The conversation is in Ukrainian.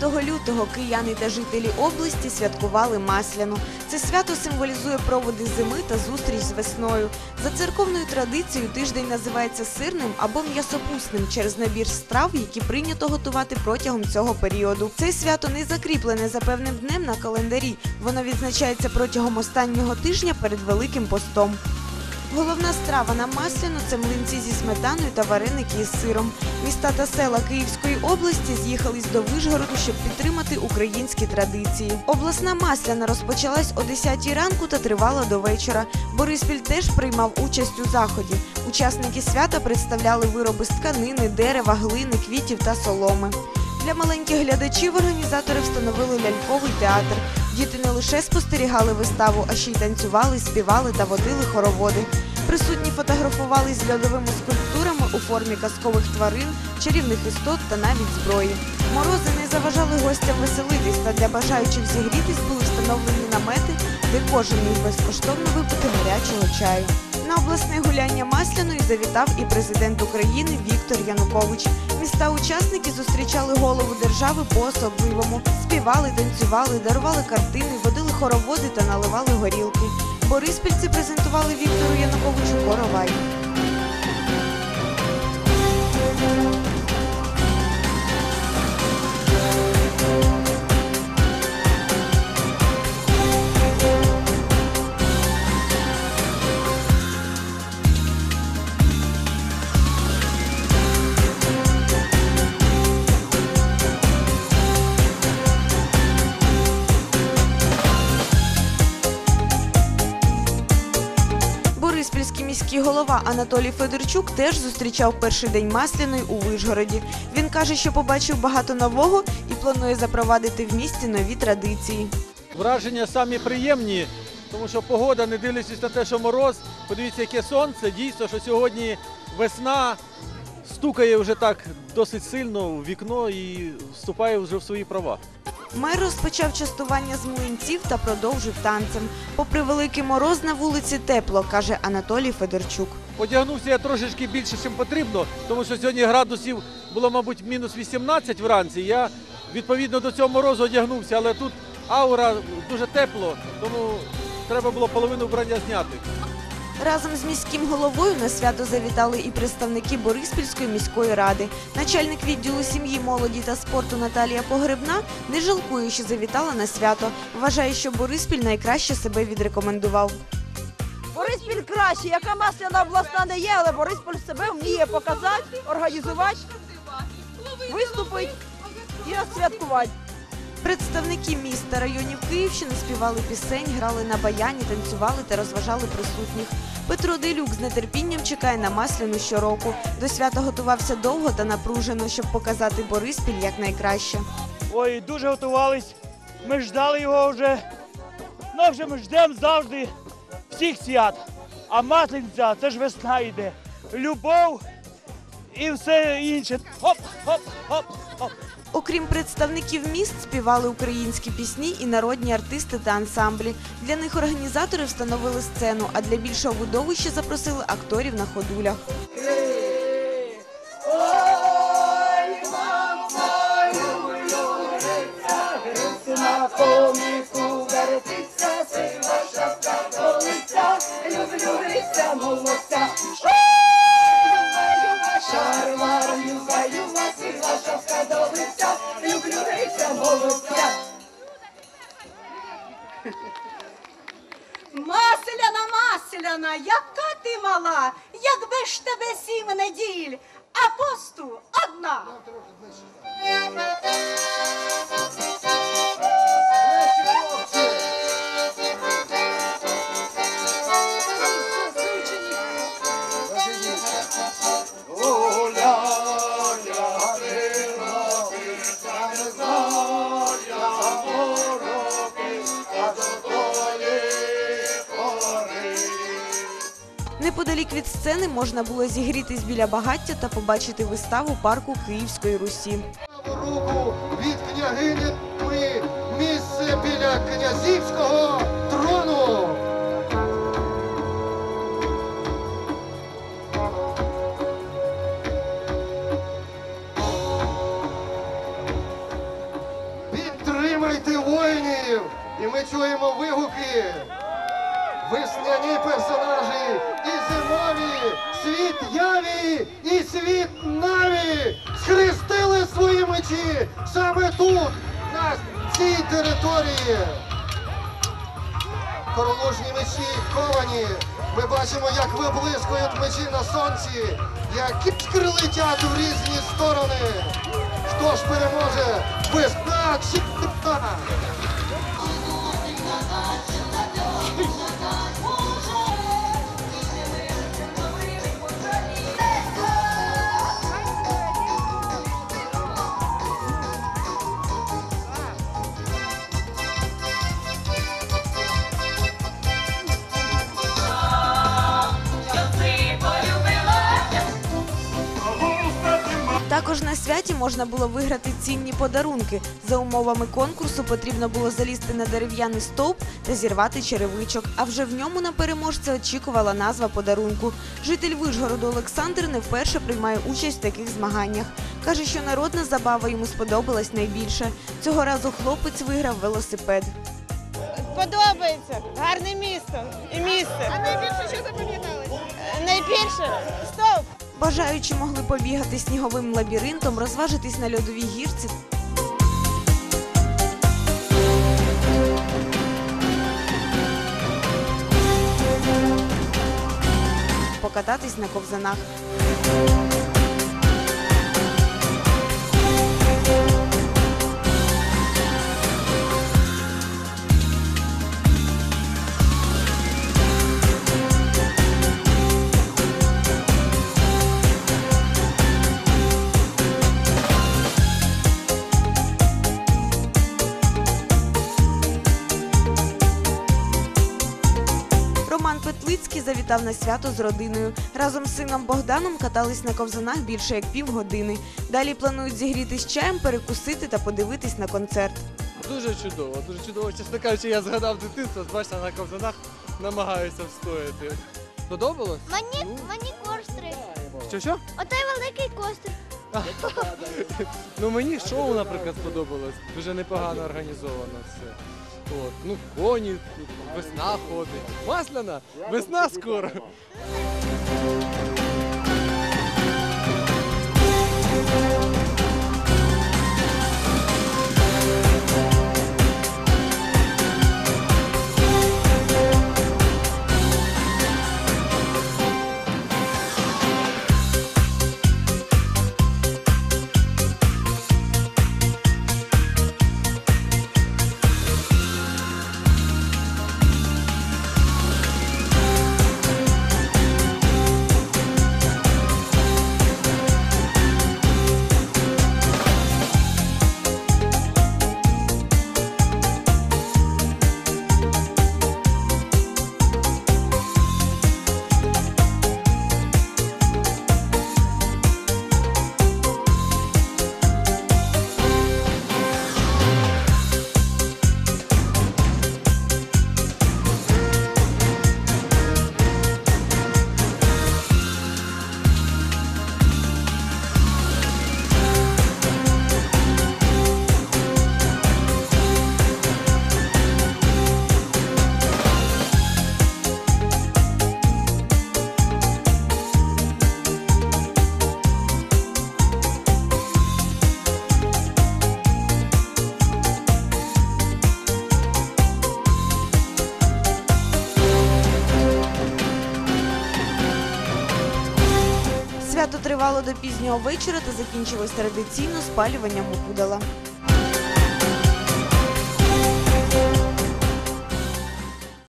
17 лютого кияни та жителі області святкували Масляну. Це свято символізує проводи зими та зустріч з весною. За церковною традицією тиждень називається сирним або м'ясопусним через набір страв, які прийнято готувати протягом цього періоду. Це свято не закріплене за певним днем на календарі. Воно відзначається протягом останнього тижня перед Великим постом. Головна страва на масляну це млинці зі сметаною та вареники із сиром. Міста та села Київської області з'їхались до Вишгороду, щоб підтримати українські традиції. Обласна масляна розпочалась о 10 ранку та тривала до вечора. Бориспіль теж приймав участь у заході. Учасники свята представляли вироби з тканини, дерева, глини, квітів та соломи. Для маленьких глядачів організатори встановили ляльковий театр. Діти не лише спостерігали виставу, а ще й танцювали, співали та водили хороводи. Присутні фотографували з льодовими скульптурами у формі казкових тварин, чарівних істот та навіть зброї. Морози не заважали гостям веселитись, та для бажаючих зігрітись були встановлені намети, де кожен міг безкоштовно випити гарячого чаю. На обласне гуляння Масляною завітав і президент України Віктор Янукович. Міста-учасники зустрічали голову держави по-особливому. Співали, танцювали, дарували картини, водили хороводи та наливали горілки. Бориспільці презентували Віктору Януковичу коровай. Голова Анатолій Федорчук теж зустрічав перший день Масляної у Вишгороді. Він каже, що побачив багато нового і планує запровадити в місті нові традиції. Враження самі приємні, тому що погода, не дивлячись на те, що мороз, подивіться, яке сонце. Дійсно, що сьогодні весна стукає вже так досить сильно в вікно і вступає вже в свої права. Мер розпочав частування з млинців та продовжив танцем. Попри великий мороз на вулиці тепло, каже Анатолій Федорчук. Одягнувся я трошечки більше, ніж потрібно, тому що сьогодні градусів було, мабуть, мінус 18 вранці. Я відповідно до цього морозу одягнувся, але тут аура дуже тепло, тому треба було половину вбрання зняти. Разом з міським головою на свято завітали і представники Бориспільської міської ради. Начальник відділу сім'ї, молоді та спорту Наталія Погребна не жалкує, що завітала на свято. Вважає, що Бориспіль найкраще себе відрекомендував. Бориспіль краще, яка масляна обласна не є, але Бориспіль себе вміє показати, організувати, виступити і розсвяткувати. Представники міст та районів Київщини співали пісень, грали на баяні, танцювали та розважали присутніх. Петро Делюк з нетерпінням чекає на масляну щороку. До свята готувався довго та напружено, щоб показати Бориспіль якнайкраще. Ой, дуже готувались. Ми ждали його вже. Ну, вже ми ждемо завжди всіх свят. А масленця це ж весна йде. Любов і все інше. Хоп, хоп, хоп, хоп. Окрім представників міст, співали українські пісні і народні артисти та ансамблі. Для них організатори встановили сцену, а для більшого видовища запросили акторів на ходулях. Шапка до люблю гриця молодця. Масляна, масляна, яка ти мала, якби ж тебе сім неділь, а посту одна. Неподалік від сцени можна було зігрітись біля багаття та побачити виставу парку Київської Русі. руку від княгині Тури, місце біля князівського трону. чуємо вигуки. Весняні персонажі і зимові, світ яві і світ наві схрестили свої мечі саме тут, на цій території. Хоролужні мечі ковані. Ми бачимо, як виблискують мечі на сонці, як іскри летять у різні сторони. Хто ж переможе? Весна чи зима? Також на святі можна було виграти цінні подарунки. За умовами конкурсу потрібно було залізти на дерев'яний стовп та зірвати черевичок. А вже в ньому на переможця очікувала назва подарунку. Житель Вишгороду Олександр не вперше приймає участь в таких змаганнях. Каже, що народна забава йому сподобалась найбільше. Цього разу хлопець виграв велосипед. Подобається, гарне місто і місце. А найбільше що запам'яталось? Найбільше стоп. Бажаючі могли побігати сніговим лабіринтом, розважитись на льодовій гірці. Покататись на ковзанах. Роман завітав на свято з родиною. Разом з сином Богданом катались на ковзанах більше як півгодини. Далі планують зігрітись чаєм, перекусити та подивитись на концерт. Дуже чудово, дуже чудово. Чесно кажучи, я згадав дитинство, бачите, на ковзанах намагаюся встояти. Сподобалось? Мені, Ну. мені костри. Що що? Отой великий костр. Ну мені шоу, наприклад, сподобалось. Дуже непогано організовано все. От. Ну, коні, весна ходить. Масляна, весна скоро. Тривало до пізнього вечора та закінчилось традиційно спалюванням опудала.